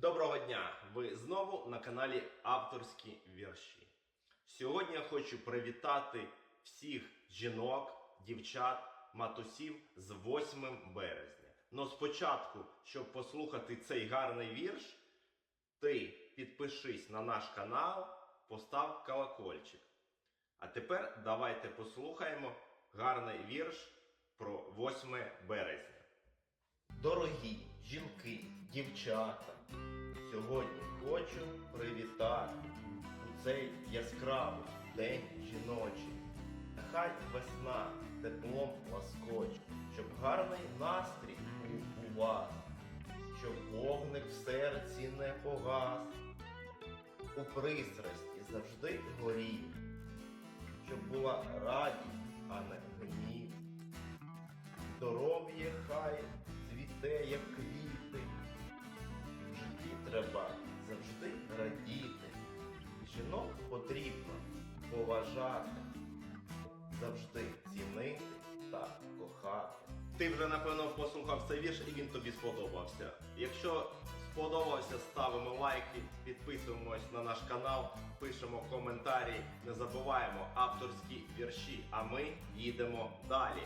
Доброго дня! Ви знову на каналі Авторські вірші. Сьогодні я хочу привітати всіх жінок, дівчат, матусів з 8 березня. Но спочатку, щоб послухати цей гарний вірш, ти підпишись на наш канал, постав колокольчик. А тепер давайте послухаємо гарний вірш про 8 березня. Дорогі жінки, дівчата, сьогодні хочу привітати у цей яскравий день жіночий. Нехай весна теплом ласкоче, щоб гарний настрій був у вас, щоб вогник в серці не погас, у пристрасті завжди горів, щоб була радість, а не гнів. Здоров'я хай цвіте, як квіти. Потрібно поважати, завжди цінити та кохати. Ти вже напевно послухав цей вірш і він тобі сподобався. Якщо сподобався, ставимо лайки, підписуємось на наш канал, пишемо коментарі, не забуваємо авторські вірші, а ми їдемо далі.